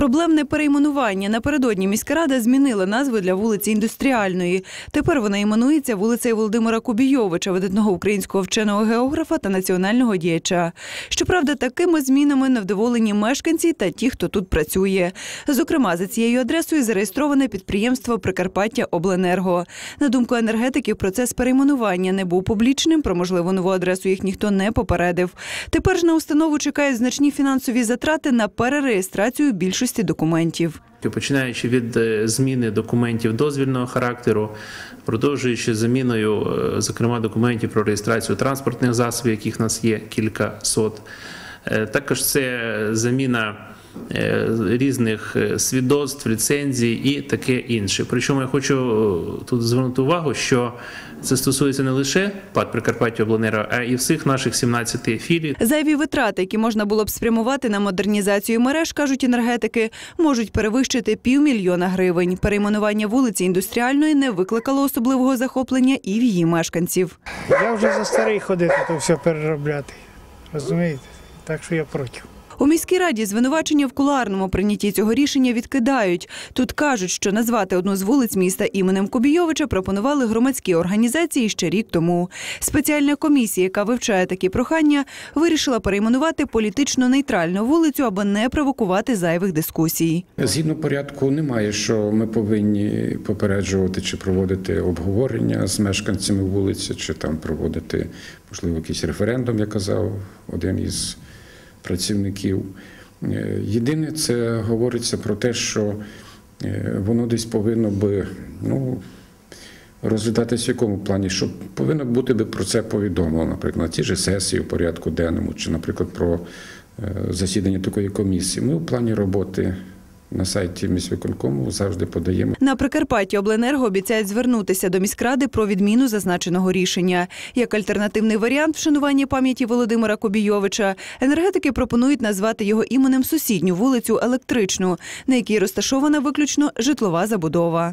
Проблемне перейменування напередодні міська рада змінила назву для вулиці індустріальної. Тепер вона іменується вулицею Володимира Кубійовича, видатного українського вченого географа та національного діяча. Щоправда, такими змінами невдоволені мешканці та ті, хто тут працює. Зокрема, за цією адресою зареєстроване підприємство Прикарпаття Обленерго. На думку енергетиків, процес перейменування не був публічним. Про можливу нову адресу їх ніхто не попередив. Тепер ж на установу чекають значні фінансові затрати на перереєстрацію більшості документів. починаючи від е, зміни документів дозвільного характеру, продовжуючи заміною, е, зокрема, документів про реєстрацію транспортних засобів, яких у нас є кілька сот. Е, Також це заміна різних е, свідоцтв, ліцензій і таке інше. Причому я хочу е, тут звернути увагу, що це стосується не лише ПАД Прикарпаття Обленерго, а і всіх наших 17 філій. Зайві витрати, які можна було б спрямувати на модернізацію мереж, кажуть енергетики, можуть перевищити півмільйона гривень. Перейменування вулиці індустріальної не викликало особливого захоплення і в її мешканців. Я вже за старий ходити, то все переробляти. Розумієте? Так що я проти. У міській раді звинувачення в кулуарному прийнятті цього рішення відкидають. Тут кажуть, що назвати одну з вулиць міста іменем Кубійовича пропонували громадські організації ще рік тому. Спеціальна комісія, яка вивчає такі прохання, вирішила перейменувати політично нейтральну вулицю, аби не провокувати зайвих дискусій. Згідно порядку, немає, що ми повинні попереджувати чи проводити обговорення з мешканцями вулиці, чи там проводити, можливо, якийсь референдум, як казав один із працівників. Е, Єдине, це говориться про те, що е, воно десь повинно би ну, розглядатись в якому плані, що повинно бути би про це повідомлено, наприклад, на ті ж сесії в порядку денному, чи, наприклад, про е, засідання такої комісії. Ми в плані роботи на сайті міськвиконкому завжди подаємо. На Прикарпатті Обленерго обіцяють звернутися до міськради про відміну зазначеного рішення. Як альтернативний варіант вшанування пам'яті Володимира Кобійовича, енергетики пропонують назвати його іменем сусідню вулицю Електричну, на якій розташована виключно житлова забудова.